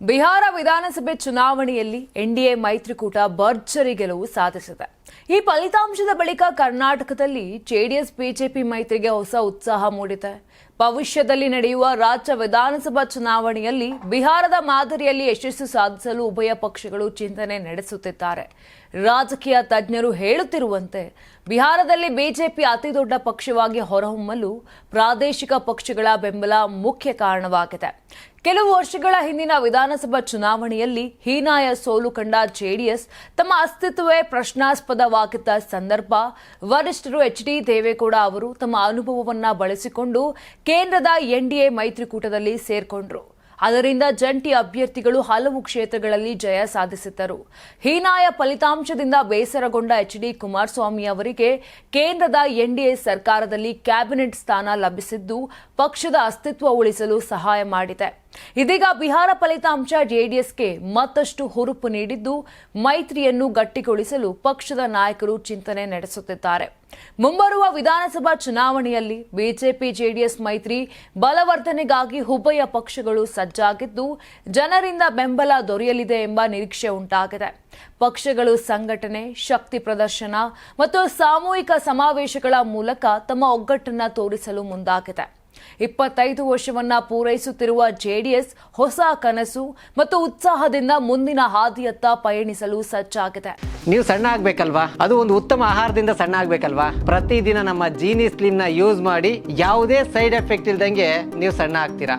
ಬಿಹಾರ ವಿಧಾನಸಭೆ ಚುನಾವಣೆಯಲ್ಲಿ ಎನ್ಡಿಎ ಮೈತ್ರಿಕೂಟ ಭರ್ಜರಿ ಗೆಲುವು ಸಾಧಿಸಿದೆ. ಈ ಫಲಿತಾಂಶದ ಬಳಿಕ ಕರ್ನಾಟಕದಲ್ಲಿ ಜೆಡಿಎಸ್, ಬಿಜೆಪಿ ಮೈತ್ರಿಗೆ ಹೊಸ ಉತ್ಸಾಹ ಮೂಡಿದೆ. ಭವಿಷ್ಯದಲ್ಲಿ ನಡೆಯುವ ರಾಜ್ಯ ವಿಧಾನಸಭಾ ಚುನಾವಣೆಯಲ್ಲಿ ಬಿಹಾರದ ಮಾದರಿಯಲ್ಲಿ ಯಶಸ್ಸು ಸಾಧಿಸಲು ಉಭಯ ಪಕ್ಷಗಳು ಚಿಂತನೆ ನಡೆಸುತ್ತಿದ್ದಾರೆ. ರಾಜಕೀಯ ತಜ್ಞರು ಹೇಳುತ್ತಿರುವಂತೆ, ಬಿಹಾರದಲ್ಲಿ ಬಿಜೆಪಿ ಅತಿದೊಡ್ಡ ಪಕ್ಷವಾಗಿ ಹೊರಹೊಮ್ಮಲು ಪ್ರಾದೇಶಿಕ ಪಕ್ಷಗಳ ಬೆಂಬಲ ಮುಖ್ಯ ಕಾರಣವಾಗಿದೆ. ಕೆಲವು ವರ್ಷಗಳ ಹಿಂದಿನ ವಿಧಾನಸಭಾ ಚುನಾವಣೆಯಲ್ಲಿ ಹೀನಾಯ ಸೋಲು ಕಂಡ ಜೆಡಿಎಸ್ ತಮ್ಮ ಅಸ್ತಿತ್ವವೇ ಪ್ರಶ್ನಾಸ್ಪದವಾಗಿದ್ದ ಸಂದರ್ಭ, ವರಿಷ್ಠರು ಎಚ್ ಡಿ ದೇವೇಗೌಡ ಅವರು ತಮ್ಮ ಅನುಭವವನ್ನು ಬಳಸಿಕೊಂಡು ಕೇಂದ್ರದ ಎನ್ಡಿಎ ಮೈತ್ರಿಕೂಟದಲ್ಲಿ ಸೇರ್ಕೊಂಡ್ರು. ಅದರಿಂದ ಜಂಟಿ ಅಭ್ಯರ್ಥಿಗಳು ಹಲವು ಕ್ಷೇತ್ರಗಳಲ್ಲಿ ಜಯ ಸಾಧಿಸಿದ್ದರು. ಹೀನಾಯ ಫಲಿತಾಂಶದಿಂದ ಬೇಸರಗೊಂಡ ಎಚ್ ಡಿ ಕುಮಾರಸ್ವಾಮಿ ಅವರಿಗೆ ಕೇಂದ್ರದ ಎನ್ಡಿಎ ಸರ್ಕಾರದಲ್ಲಿ ಕ್ಯಾಬಿನೆಟ್ ಸ್ಥಾನ ಲಭಿಸಿದ್ದು, ಪಕ್ಷದ ಅಸ್ತಿತ್ವ ಉಳಿಸಲು ಸಹಾಯ ಮಾಡಿದೆ. ಇದೀಗ ಬಿಹಾರ ಫಲಿತಾಂಶ ಜೆಡಿಎಸ್ಗೆ ಮತ್ತಷ್ಟು ಹುರುಪು ನೀಡಿದ್ದು, ಮೈತ್ರಿಯನ್ನು ಗಟ್ಟಿಗೊಳಿಸಲು ಪಕ್ಷದ ನಾಯಕರು ಚಿಂತನೆ ನಡೆಸುತ್ತಿದ್ದಾರೆ. ಮುಂಬರುವ ವಿಧಾನಸಭಾ ಚುನಾವಣೆಯಲ್ಲಿ ಬಿಜೆಪಿ ಜೆಡಿಎಸ್ ಮೈತ್ರಿ ಬಲವರ್ಧನೆಗಾಗಿ ಉಭಯ ಪಕ್ಷಗಳು ಸಜ್ಜಾಗಿದ್ದು, ಜನರಿಂದ ಬೆಂಬಲ ದೊರೆಯಲಿದೆ ಎಂಬ ನಿರೀಕ್ಷೆ ಉಂಟಾಗಿದೆ. ಪಕ್ಷಗಳು ಸಂಘಟನೆ, ಶಕ್ತಿ ಪ್ರದರ್ಶನ ಮತ್ತು ಸಾಮೂಹಿಕ ಸಮಾವೇಶಗಳ ಮೂಲಕ ತಮ್ಮ ಒಗ್ಗಟ್ಟನ್ನು ತೋರಿಸಲು ಮುಂದಾಗಿದೆ. ಇಪ್ಪತ್ತೈದು ವರ್ಷವನ್ನ ಪೂರೈಸುತ್ತಿರುವ ಜೆಡಿಎಸ್ ಹೊಸ ಕನಸು ಮತ್ತು ಉತ್ಸಾಹದಿಂದ ಮುಂದಿನ ಹಾದಿಯತ್ತ ಪಯಣಿಸಲು ಸಜ್ಜಾಗಿದೆ. ನೀವು ಸಣ್ಣ ಆಗ್ಬೇಕಲ್ವಾ? ಅದು ಒಂದು ಉತ್ತಮ ಆಹಾರದಿಂದ ಸಣ್ಣ ಆಗ್ಬೇಕಲ್ವಾ? ಪ್ರತಿದಿನ ನಮ್ಮ ಜೀನಿ ಸ್ಲಿಮ್ನ ಯೂಸ್ ಮಾಡಿ ಯಾವುದೇ ಸೈಡ್ ಎಫೆಕ್ಟ್ ಇಲ್ದಂಗೆ ನೀವು ಸಣ್ಣ ಆಗ್ತೀರಾ?